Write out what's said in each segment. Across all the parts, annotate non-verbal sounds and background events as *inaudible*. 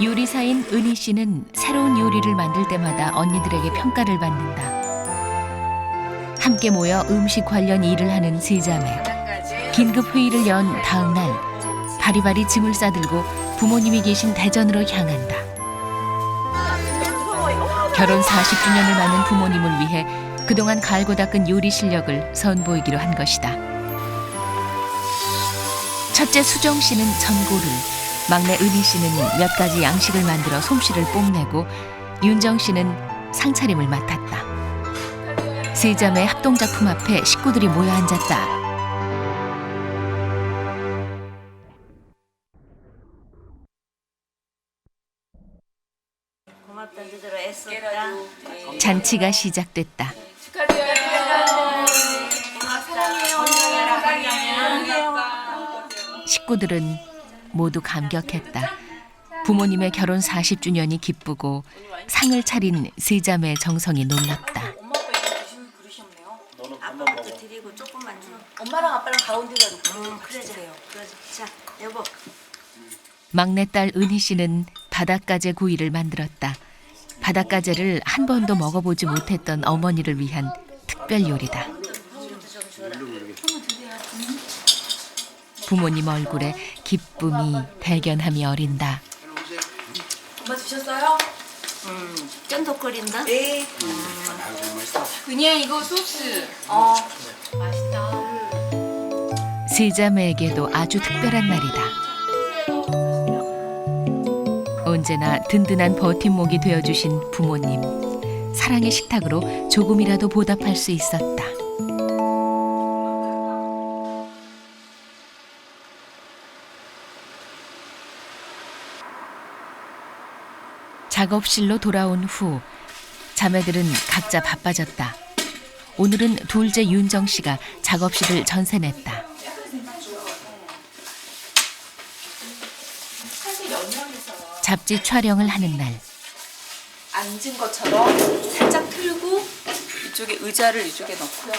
요리사인 은희 씨는 새로운 요리를 만들 때마다 언니들에게 평가를 받는다. 함께 모여 음식 관련 일을 하는 세 자매. 긴급 회의를 연 다음 날 바리바리 짐을 싸들고 부모님이 계신 대전으로 향한다. 결혼 40주년을 맞는 부모님을 위해 그동안 갈고 닦은 요리 실력을 선보이기로 한 것이다. 첫째 수정 씨는 전골을, 막내 은희 씨는 몇 가지 양식을 만들어 솜씨를 뽐내고 윤정 씨는 상차림을 맡았다. 세 자매 합동 작품 앞에 식구들이 모여 앉았다. 고맙다 너희들 애썼다 잔치가 시작됐다. 식구들은 모두 감격했다. 부모님의 결혼 40주년이 기쁘고 상을 차린 세 자매의 정성이 놀랍다. 엄마 아빠 이거 드시는 그러셨네요. 아빠부터 드리고 조금만 줘 엄마랑 아빠랑 가운데다 놓고 응, 그래 주세요. 그래 자 여보 막내딸 은희 씨는 바닷가재 구이를 만들었다. 바닷가재를 한 번도 먹어보지 못했던 어머니를 위한 특별 요리다. 부모님 얼굴에 기쁨이 대견함이 어린다. 엄마 드셨어요? 음 쫀득거린다 네. 그냥 이거 소스. 어. 맛있다. 세 자매에게도 아주 특별한 날이다. 언제나 든든한 버팀목이 되어주신 부모님. 사랑의 식탁으로 조금이라도 보답할 수 있었다. 작업실로 돌아온 후 자매들은 각자 바빠졌다. 오늘은 둘째 윤정 씨가 작업실을 전세냈다. 잡지 촬영을 하는 날 앉은 것처럼 살짝 틀고 이쪽에 의자를 이쪽에 넣고요.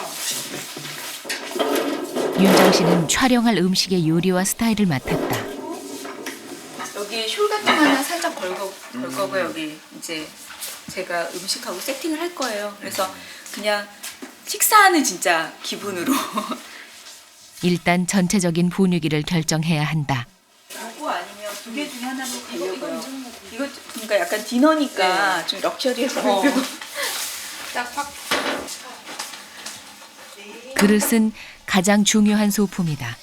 윤정 씨는 촬영할 음식의 요리와 스타일을 맡았다. 여기 숄 같은 거 하나 살짝 걸고 걸 거고요. 여기 이제 제가 음식하고 세팅을 할 거예요. 그래서 그냥 식사하는 진짜 기분으로 일단 전체적인 분위기를 결정해야 한다. 요거 아니면 두 개 중에 하나로 가려고요. 이거 그러니까 약간 디너니까 좀 럭셔리해 보이고 딱확 그릇은 가장 중요한 소품이다.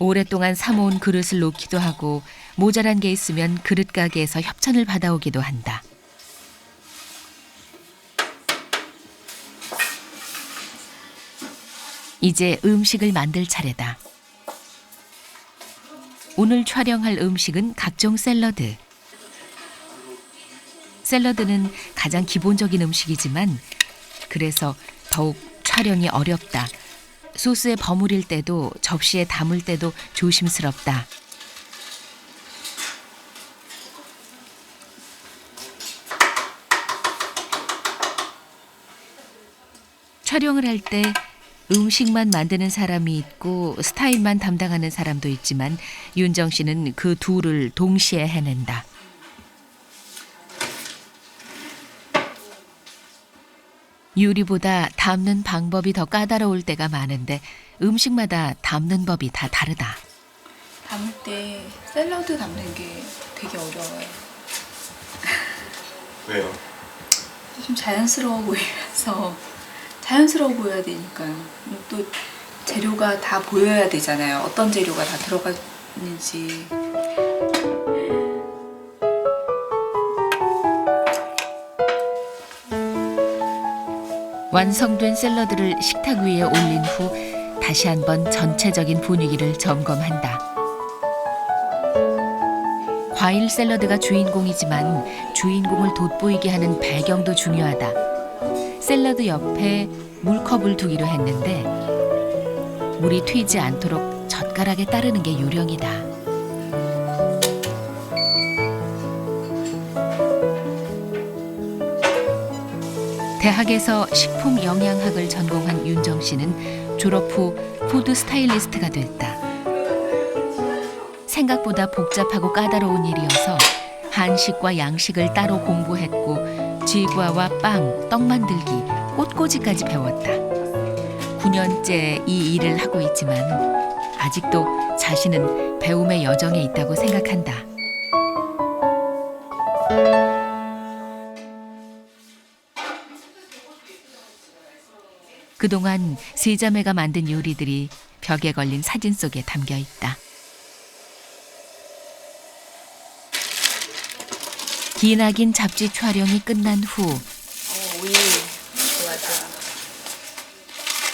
오랫동안 사모은 그릇을 놓기도 하고 모자란 게 있으면 그릇 가게에서 협찬을 받아오기도 한다. 이제 음식을 만들 차례다. 오늘 촬영할 음식은 각종 샐러드. 샐러드는 가장 기본적인 음식이지만 그래서 더욱 촬영이 어렵다. 소스에 버무릴 때도 접시에 담을 때도 조심스럽다. 촬영을 할 때 음식만 만드는 사람이 있고 스타일만 담당하는 사람도 있지만 윤정 씨는 그 둘을 동시에 해낸다. 요리보다 담는 방법이 더 까다로울 때가 많은데 음식마다 담는 법이 다 다르다. 담을 때 샐러드 담는 게 되게 어려워요. 왜요? 좀 자연스러워 보이면서 *laughs* 자연스러워 보여야 되니까요. 또 재료가 다 보여야 되잖아요. 어떤 재료가 다 들어가 있는지. 완성된 샐러드를 식탁 위에 올린 후 다시 한번 전체적인 분위기를 점검한다. 과일 샐러드가 주인공이지만 주인공을 돋보이게 하는 배경도 중요하다. 샐러드 옆에 물컵을 두기로 했는데 물이 튀지 않도록 젓가락에 따르는 게 요령이다. 대학에서 식품 영양학을 전공한 윤정 씨는 졸업 후 푸드 스타일리스트가 됐다. 생각보다 복잡하고 까다로운 일이어서 한식과 양식을 따로 공부했고 쥐과와 빵, 떡 만들기, 꽃꽂이까지 배웠다. 9년째 이 일을 하고 있지만 아직도 자신은 배움의 여정에 있다고 생각한다. 그동안 세 자매가 만든 요리들이 벽에 걸린 사진 속에 담겨 있다. 기나긴 잡지 촬영이 끝난 후.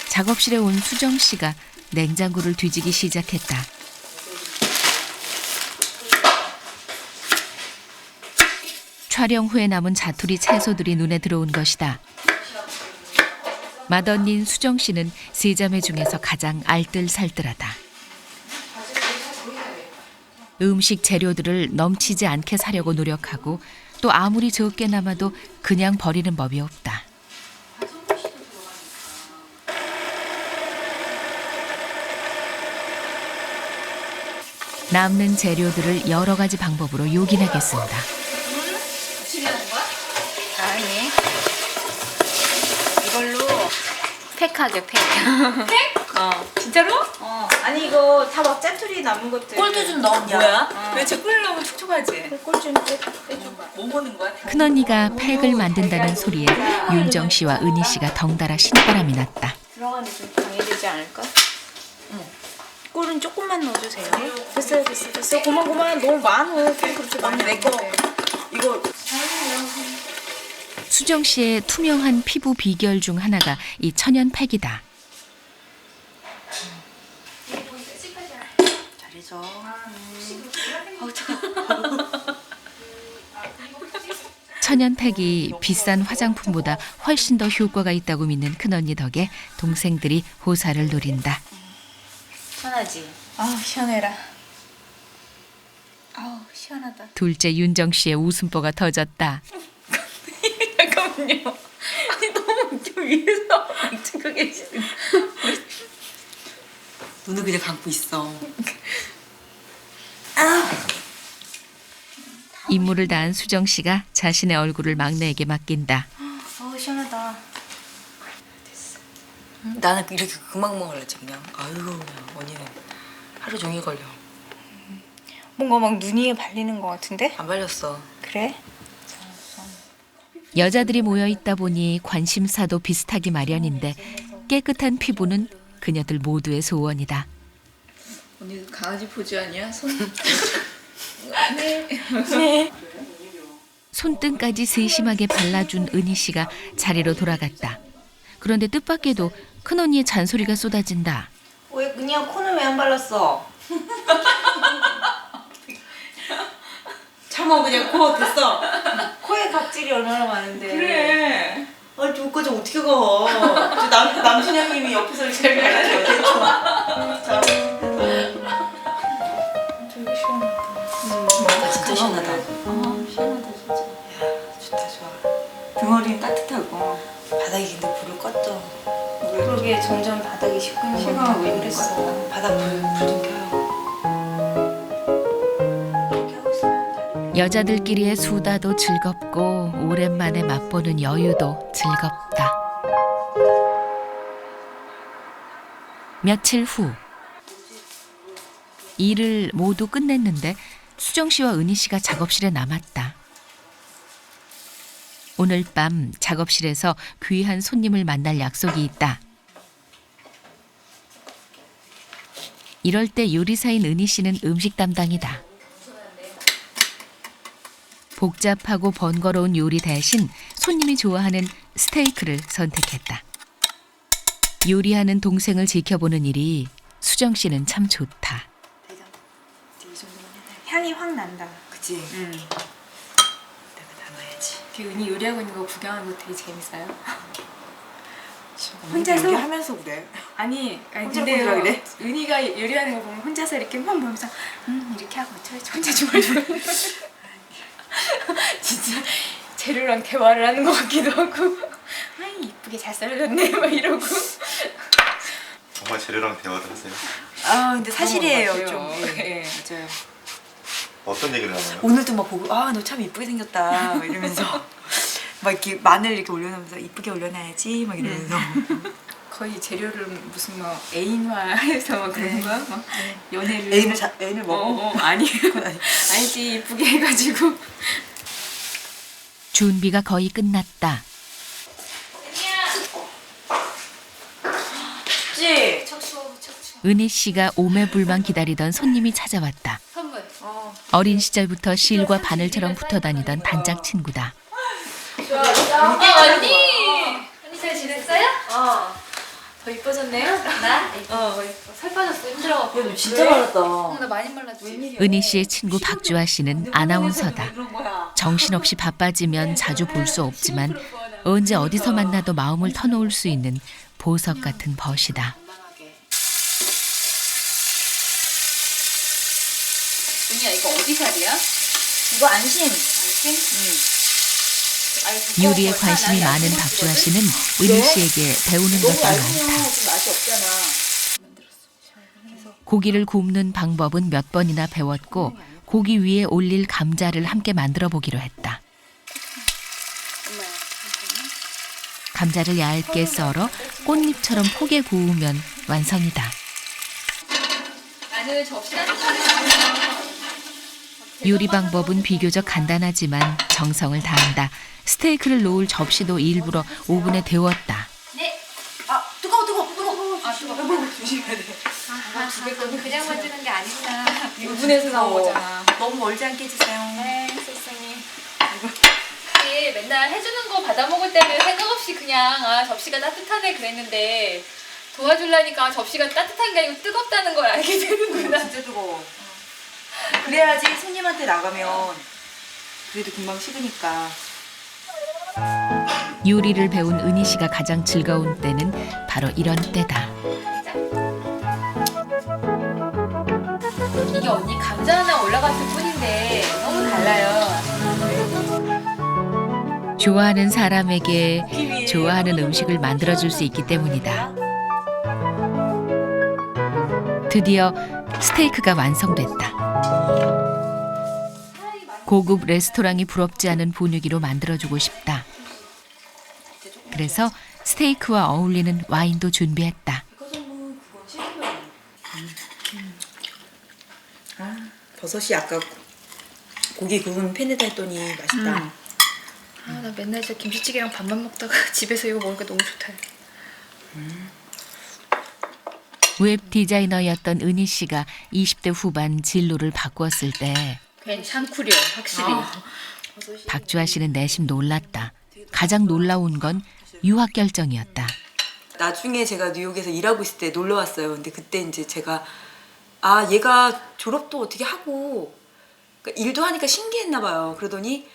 작업실에 온 수정 씨가 냉장고를 뒤지기 시작했다. 촬영 후에 남은 자투리 채소들이 눈에 들어온 것이다. 맏언닌 수정 씨는 세 자매 중에서 가장 알뜰살뜰하다. 음식 재료들을 넘치지 않게 사려고 노력하고 또 아무리 적게 남아도 그냥 버리는 법이 없다. 남는 재료들을 여러 가지 방법으로 요긴하겠습니다. 아니. 이걸로 팩하게 팩. 어 진짜로? 어. 아니 이거 다 막 짜투리 남은 것들. 꿀도 좀 넣었냐? 뭐야? 어. 왜제 꿀 넣으면 촉촉하지? 꿀좀 빼줘. 뭐 먹는 거야? 큰언니가 팩을 만든다는 소리에 윤정 씨와 은희 씨가 덩달아 신바람이 났다. 들어가는 좀 방해되지 않을까? 꿀은 조금만 넣어주세요. 됐어요, 됐어, 됐어. 고만 고만 너무 많어. 꿀 그렇게 많이 내 거. 넣는데. 이거 수정 씨의 투명한 피부 비결 중 하나가 이 천연 팩이다. 잘해줘. 천연 팩이 비싼 화장품보다 훨씬 더 효과가 있다고 믿는 큰언니 덕에 동생들이 호사를 노린다. 시원하지? 아우 시원해라. 아우 시원하다. 둘째 윤정 씨의 웃음보가 터졌다. 잠깐만요. 아니 *laughs* 너무 웃겨 위에서 찍고 계시는. 눈을 그냥 감고 있어. 임무를 다한 수정 씨가 자신의 얼굴을 막내에게 맡긴다. 아우 시원하다. 나는 이렇게 금방 먹을랬지 그냥. 아유 그냥 언니는 하루 종일 걸려. 뭔가 막 눈이 발리는 것 같은데? 안 발렸어. 그래? 여자들이 모여 있다 보니 관심사도 비슷하기 마련인데 깨끗한 피부는 그녀들 모두의 소원이다. 언니 강아지 포즈 아니야? 손. *laughs* 손등까지 세심하게 발라준 은희 씨가 자리로 돌아갔다. 그런데 뜻밖에도 큰 언니의 잔소리가 쏟아진다. 왜 그냥 코는 왜 안 발랐어? *laughs* 참아 그냥 코 됐어. 코에 각질이 얼마나 많은데. 그래. 아니 저까지 어떻게 가? 저 남, 남순영님이 옆에서 이렇게 가르쳐 대충. 자. 되게 시원하다. 맞아 진짜 시원하다. 아 시원하다 진짜. 좋다 좋아. 등어리는 따뜻하고 바닥이 근데 불을 껐죠. 그러게 점점 바닥이 시큰 시간하고 그랬어. 바닥 불 불좀 켜 여자들끼리의 수다도 즐겁고 오랜만에 맛보는 여유도 즐겁다. 며칠 후 일을 모두 끝냈는데 수정 씨와 은희 씨가 작업실에 남았다. 오늘 밤 작업실에서 귀한 손님을 만날 약속이 있다. 이럴 때 요리사인 은희 씨는 음식 담당이다. 복잡하고 번거로운 요리 대신 손님이 좋아하는 스테이크를 선택했다. 요리하는 동생을 지켜보는 일이 수정 씨는 참 좋다. 대장. 이. 향이 확 난다. 그치. 응. 내가 담아야지. 그 은희 요리하고 있는 거 구경하는 거 되게 재밌어요. *laughs* 혼자서? 하면서 그래. 아니, 아니 혼자. 보느라 그래? 은희가 요리하는 거 보면 혼자서 이렇게만 보면서 음 이렇게 하고 저렇게 혼자 중얼중얼. *laughs* *laughs* 진짜 재료랑 대화를 하는 것 같기도 하고. 아이 이쁘게 잘 썰어졌네 막 이러고. 정말 재료랑 대화를 하세요. 아 근데 사실이에요 맞아요. 좀. 예. 예. 맞아요. 어떤 얘기를 하나요? 오늘도 막 보고 아 너 참 이쁘게 생겼다 막 이러면서 *laughs* 막 이렇게 마늘 이렇게 올려놓으면서 이쁘게 올려놔야지 막 이러면서 거의 재료를 무슨 뭐 애인화해서 막 그런 거야 막 연애를 애인을 자, 애인을 어, 먹어? 어 아니 *laughs* 아니지 이쁘게 해가지고 준비가 거의 끝났다. 지 은희 씨가 오매불만 기다리던 손님이 찾아왔다. 선물. 어린 시절부터 실과 바늘처럼 붙어 다니던 단짝 친구다. 아 언니. 언니 잘 지냈어요? 어. 더 이뻐졌네요? 나? 어. 살 빠졌어 힘들어갖고. 너 진짜 말랐다. 어, 나 많이 말랐지. 은희 씨의 친구 박주아 씨는 아나운서다. 정신없이 바빠지면 자주 볼 수 없지만 언제 어디서 만나도 마음을 터놓을 수 있는 보석 같은 벗이다. 은희야 이거 어디 살이야? 이거 안심 요리에 관심이 많은 박주아 씨는 은희 씨에게 배우는 것이 많다. 맛이 없잖아 고기를 굽는 방법은 몇 번이나 배웠고 고기 위에 올릴 감자를 함께 만들어 보기로 했다. 감자를 얇게 썰어 꽃잎처럼 포개 구우면 완성이다. 나는 접시 따뜻하게 요리 방법은 비교적 간단하지만 정성을 다한다. 스테이크를 놓을 접시도 일부러 오븐에 데웠다. 아 뜨거워 뜨거워 뜨거워 아 뜨거. 조심해야 돼 아, 이거 그냥 만드는 게 아니구나. 오븐에서 나온 거잖아 너무 멀지 않게 해주세요 네, 세상에. 이게 맨날 해주는 거 받아 먹을 때는 생각 없이 그냥 아 접시가 따뜻하네 그랬는데 도와주려니까 접시가 따뜻한 게 아니고 뜨겁다는 걸 알게 되는구나. 진짜 뜨거워 그래야지 손님한테 나가면 그래도 금방 식으니까 요리를 배운 은희 씨가 가장 즐거운 때는 바로 이런 때다. 이게 언니 감자 하나 올라갔을 뿐인데 너무 달라요. 좋아하는 사람에게 좋아하는 음식을 만들어줄 수 있기 때문이다. 드디어 스테이크가 완성됐다. 고급 레스토랑이 부럽지 않은 분위기로 만들어주고 싶다. 그래서 스테이크와 어울리는 와인도 준비했다. 버섯이 아까 고기 구운 팬에다 했더니 맛있다 아, 나 맨날 진짜 김치찌개랑 밥만 먹다가 *laughs* 집에서 이거 먹으니까 너무 좋다. 웹 디자이너였던 은희 씨가 20대 후반 진로를 바꾸었을 때 괜찮구려 확실히. 박주아 씨는 내심 놀랐다. 가장 놀라운 건 유학 결정이었다. 나중에 제가 뉴욕에서 일하고 있을 때 놀러 왔어요. 근데 그때 이제 제가 아 얘가 졸업도 어떻게 하고 그러니까 일도 하니까 신기했나 봐요. 그러더니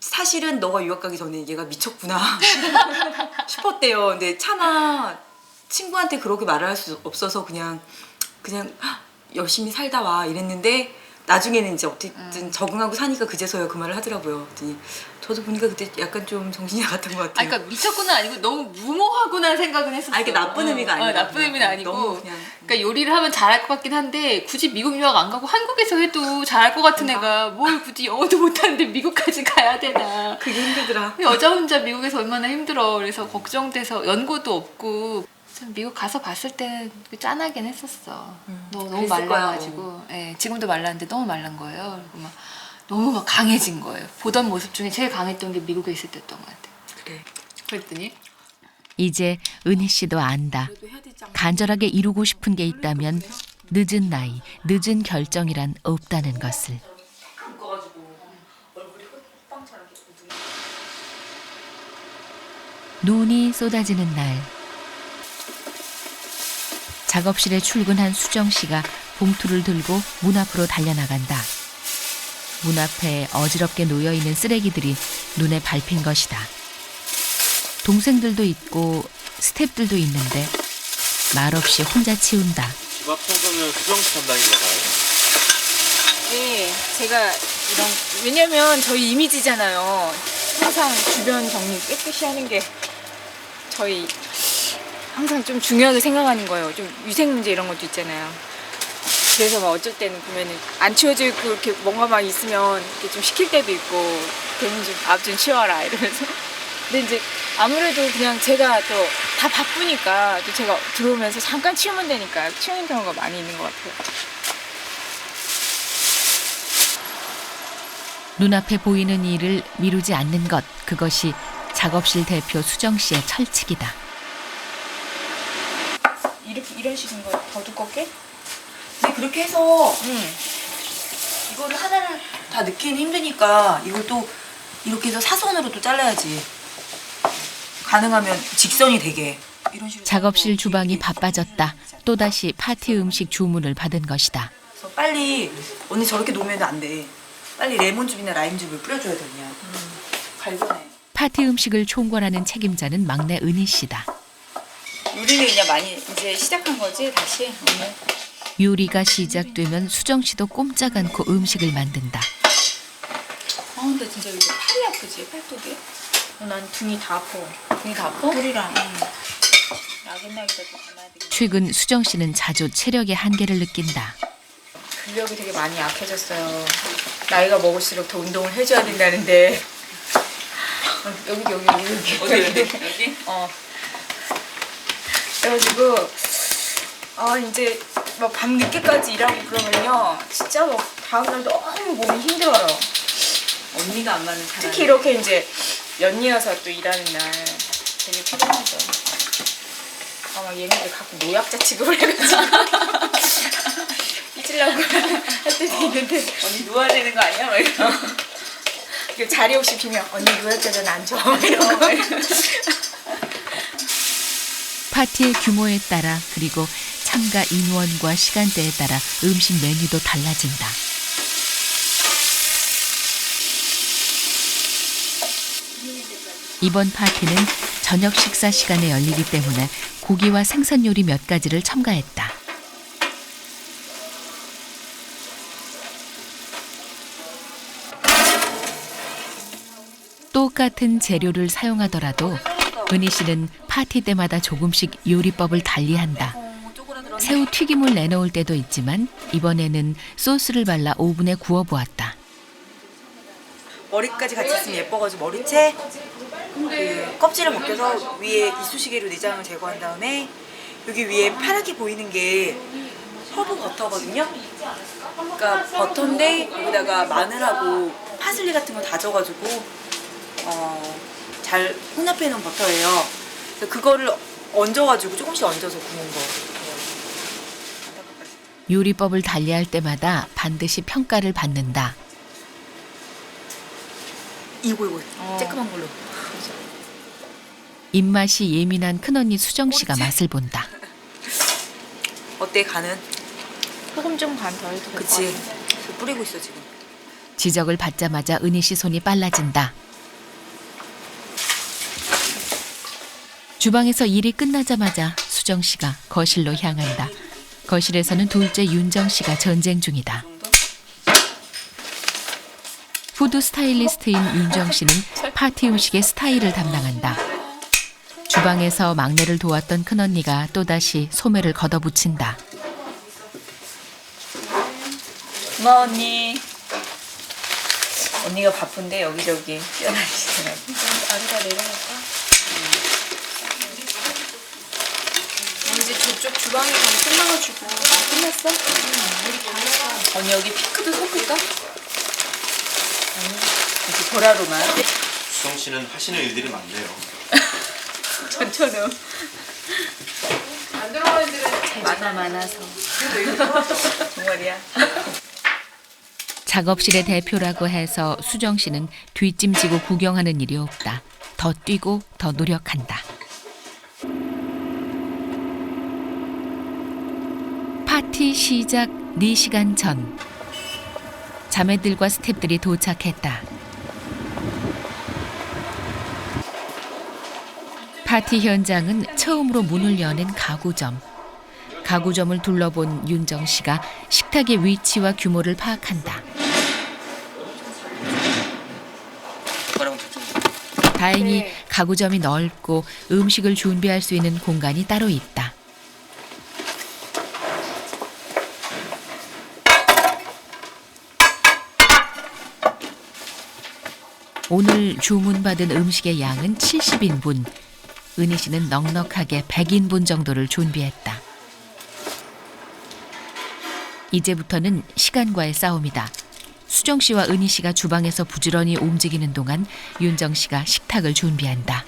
사실은 너가 유학 가기 전에 얘가 미쳤구나 *laughs* 싶었대요. 근데 차마 친구한테 그렇게 말을 할 수 없어서 그냥 그냥 "헉, 열심히 살다 와 이랬는데 나중에는 이제 어쨌든 적응하고 사니까 그제서야 그 말을 하더라고요. 그랬더니 저도 보니까 그때 약간 좀 정신이 *laughs* 나갔던 것 아, 같아요. 그러니까 미쳤구나 아니고 너무 무모하구나 생각은 했었어. 아, 이게 나쁜 의미가 아니라 어, 나쁜 의미는 아니고. 너무 그냥 그러니까 요리를 하면 잘할 것 같긴 한데 굳이 미국 유학 안 가고 한국에서 해도 잘할 것 같은 애가 뭘 굳이 영어도 못하는데 미국까지 가야 되나. 그게 힘들더라. 여자 혼자 미국에서 얼마나 힘들어. 그래서 걱정돼서 연고도 없고 참 미국 가서 봤을 때는 짠하긴 했었어. 너, 너무 음, 그랬을 거야. 말라가지고. 예, 지금도 말랐는데 너무 말란 거예요. 그리고 막 너무 막 강해진 거예요. 보던 모습 중에 제일 강했던 게 미국에 있을 때였던 것 같아. 그래. 그랬더니 이제 은희 씨도 안다. 간절하게 이루고 싶은 게 있다면 늦은 나이, 늦은 결정이란 없다는 것을. 눈이 쏟아지는 날. 작업실에 출근한 수정 씨가 봉투를 들고 문 앞으로 달려나간다. 문 앞에 어지럽게 놓여 있는 쓰레기들이 눈에 밟힌 것이다. 동생들도 있고 스탭들도 있는데 말없이 혼자 치운다. 집앞 청소는 수정씨 담당인가 봐요? 네, 제가 이런 왜냐면 저희 이미지잖아요. 항상 주변 정리 깨끗이 하는 게 저희 항상 좀 중요하게 생각하는 거예요. 좀 위생 문제 이런 것도 있잖아요. 그래서 막 어쩔 때는 보면은 안 치워져 있고 이렇게 뭔가 막 있으면 이렇게 좀 시킬 때도 있고 대문 좀앞좀 치워라 이러면서 근데 이제 아무래도 그냥 제가 또 다 바쁘니까 또 제가 들어오면서 잠깐 치우면 되니까 치우는 경우가 많이 있는 것 같아요. 눈앞에 보이는 일을 미루지 않는 것 그것이 작업실 대표 수정 씨의 철칙이다. 이런 식인 거더 두껍게? 근데 그렇게 해서 응. 이거를 하나를 다 넣기는 힘드니까 이걸 또 이렇게 해서 사선으로 또 잘라야지. 가능하면 직선이 되게. 이런 식으로 작업실 주방이 바빠졌다. 또다시 파티 음식 주문을 받은 것이다. 그래서 빨리 언니 저렇게 놓으면 안 돼. 빨리 레몬즙이나 라임즙을 뿌려줘야 돼 그냥. 갈거네. 파티 음식을 총괄하는 책임자는 막내 은희 씨다. 우리는 그냥 많이 이제 시작한 거지 다시 오늘. 요리가 시작되면 수정 씨도 꼼짝 않고 음식을 만든다. 아 근데 진짜 이거 팔이 아프지 팔뚝이? 어, 난 등이 다 아파. 등이 다 아파? 뿌리랑. 응. 나긋나깃하게 담아야 되겠네. 최근 수정 씨는 자주 체력의 한계를 느낀다. 근력이 되게 많이 약해졌어요. 나이가 먹을수록 더 운동을 해줘야 된다는데. *laughs* 어, 여기 여기 여기 여기 어디 여기? 어. 그래가지고 아 이제 막 밤 늦게까지 일하고 그러면요 진짜 막 다음 날 너무 몸이 힘들어요. 언니가 안 맞는 사람. 특히 이렇게 이제 연이어서 또 일하는 날 되게 피곤하죠. 아, 막 얘네들 가끔 노약자 취급을 해가지고 잊으려고 할 때도 있는데 언니 누워야 되는 거 아니야? 막 이러고. 그 자리 혹시 비면 언니 노약자는 안 줘. 막 이러고 파티의 규모에 따라 그리고 참가 인원과 시간대에 따라 음식 메뉴도 달라진다. 이번 파티는 저녁 식사 시간에 열리기 때문에 고기와 생선 요리 몇 가지를 첨가했다. 똑같은 재료를 사용하더라도 은희 씨는 파티 때마다 조금씩 요리법을 달리한다. 새우 튀김을 내놓을 때도 있지만 이번에는 소스를 발라 오븐에 구워 보았다. 머리까지 같이 있으면 예뻐가지고 머리채 그 껍질을 벗겨서 위에 이쑤시개로 내장을 제거한 다음에 여기 위에 파랗게 보이는 게 허브 버터거든요. 그러니까 버터인데 여기다가 마늘하고 파슬리 같은 거 다져가지고 어, 잘 혼합해 놓은 버터예요. 그래서 그거를 얹어가지고 조금씩 얹어서 구운 거. 요리법을 달리할 때마다 반드시 평가를 받는다. 이거 이거 어. 쬐끄만 걸로. 입맛이 예민한 큰언니 수정 씨가 옳지. 맛을 본다. *laughs* 어때 간은? 소금 좀간더 해도 될것 그치. 뿌리고 있어 지금. 지적을 받자마자 은희 씨 손이 빨라진다. 주방에서 일이 끝나자마자 수정 씨가 거실로 향한다. 거실에서는 둘째 윤정 씨가 전쟁 중이다. 푸드 스타일리스트인 윤정 씨는 파티 음식의 스타일을 담당한다. 주방에서 막내를 도왔던 큰언니가 또다시 소매를 걷어붙인다. 고마워 언니. 언니가 바쁜데 여기저기 뛰어다니시더라고. 아래가 내려갈까? 이제 저쪽 주방에 가면 끝나가지고 끝났어? 우리 다 했어. 언니 여기 피크도 섞을까? 아니 이렇게 보라로만. 수정 씨는 하시는 일들이 많네요. *laughs* 전처럼. 안 들어가는 데는 많아 많아서. *laughs* 정말이야. 작업실의 대표라고 해서 수정 씨는 뒷짐지고 구경하는 일이 없다. 더 뛰고 더 노력한다. 파티 시작 4시간 전. 자매들과 스탭들이 도착했다. 파티 현장은 처음으로 문을 여는 가구점. 가구점을 둘러본 윤정 씨가 식탁의 위치와 규모를 파악한다. 다행히 가구점이 넓고 음식을 준비할 수 있는 공간이 따로 있다. 오늘 주문받은 음식의 양은 70인분. 은희 씨는 넉넉하게 100인분 정도를 준비했다. 이제부터는 시간과의 싸움이다. 수정 씨와 은희 씨가 주방에서 부지런히 움직이는 동안 윤정 씨가 식탁을 준비한다.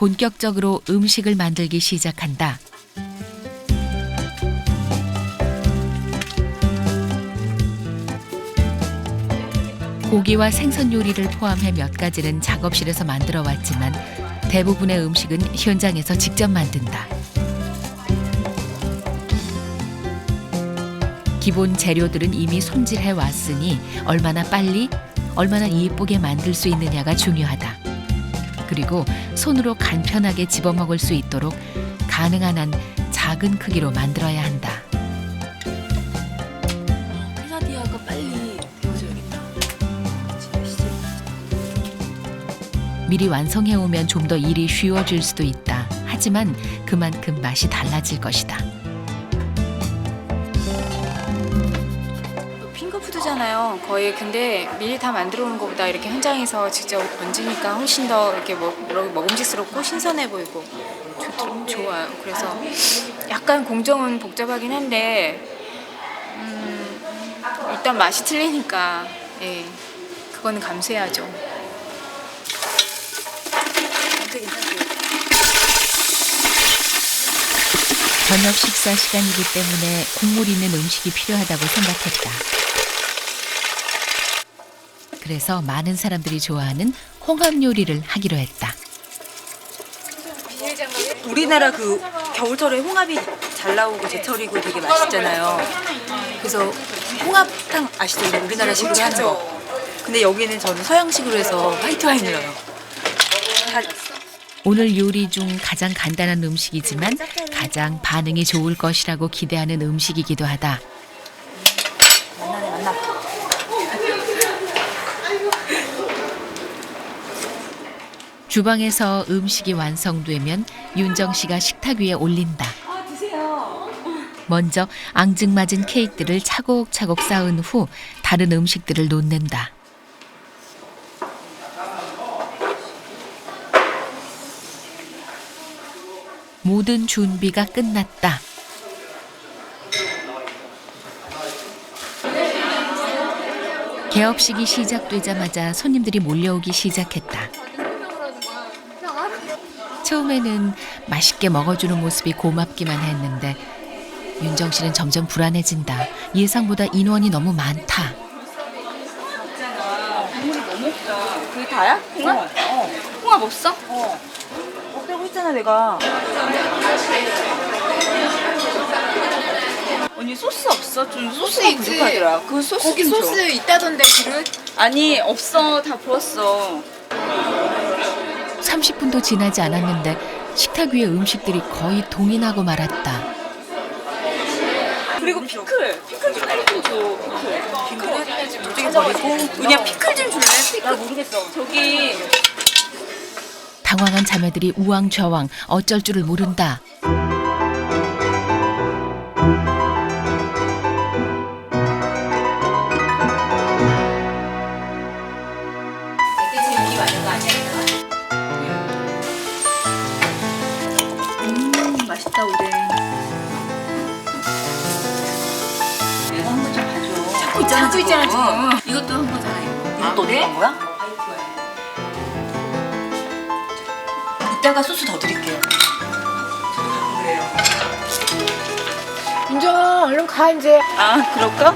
본격적으로 음식을 만들기 시작한다. 고기와 생선 요리를 포함해 몇 가지는 작업실에서 만들어 왔지만 대부분의 음식은 현장에서 직접 만든다. 기본 재료들은 이미 손질해 왔으니 얼마나 빨리, 얼마나 예쁘게 만들 수 있느냐가 중요하다. 그리고 손으로 간편하게 집어먹을 수 있도록 가능한 한 작은 크기로 만들어야 한다. 페나디아가 빨리 배워져야겠다. 미리 완성해 오면 좀 더 일이 쉬워질 수도 있다. 하지만 그만큼 맛이 달라질 것이다. 핑거푸드잖아요. 거의 근데 미리 다 만들어 오는 것보다 이렇게 현장에서 직접 얹으니까 훨씬 더 이렇게 먹, 먹음직스럽고 신선해 보이고 좋, 좋아요. 그래서 약간 공정은 복잡하긴 한데 음, 일단 맛이 틀리니까 예, 그거는 감수해야죠. 저녁 식사 시간이기 때문에 국물 있는 음식이 필요하다고 생각했다. 그래서 많은 사람들이 좋아하는 홍합 요리를 하기로 했다. 우리나라 그 겨울철에 홍합이 잘 나오고 제철이고 되게 맛있잖아요. 그래서 홍합탕 아시죠? 우리나라식으로 하는 거. 근데 여기는 저는 서양식으로 해서 화이트 와인을 넣어요. 다 오늘 요리 중 가장 간단한 음식이지만 가장 반응이 좋을 것이라고 기대하는 음식이기도 하다. 만나네 만나. 주방에서 음식이 완성되면 윤정 씨가 식탁 위에 올린다. 먼저 앙증맞은 케이크들을 차곡차곡 쌓은 후 다른 음식들을 놓는다. 모든 준비가 끝났다. 개업식이 시작되자마자 손님들이 몰려오기 시작했다. 처음에는 맛있게 먹어주는 모습이 고맙기만 했는데 윤정 씨는 점점 불안해진다. 예상보다 인원이 너무 많다. 그게 다야? 홍합? 어. 홍합 없어? 없다고 했잖아 내가. 언니 소스 없어? 좀 소스 소스가 있지. 부족하더라. 그 소스 좀 줘. 소스 있다던데 그릇? 아니 없어 다 부었어. 30분도 지나지 않았는데 식탁 위에 음식들이 거의 동인하고 말았다. 그리고 피클 피클 좀 빨리 좀 줘. 피클. 저쪽에 버리고 그냥 피클 좀 줄래? 피클. 모르겠어. 저기 당황한 자매들이 우왕좌왕 어쩔 줄을 모른다. 이것도 한 거잖아 이거. 이것도 어디 간 거야? 이따가 소스 더 드릴게요. 윤정아 얼른 가 이제. 아 그럴까?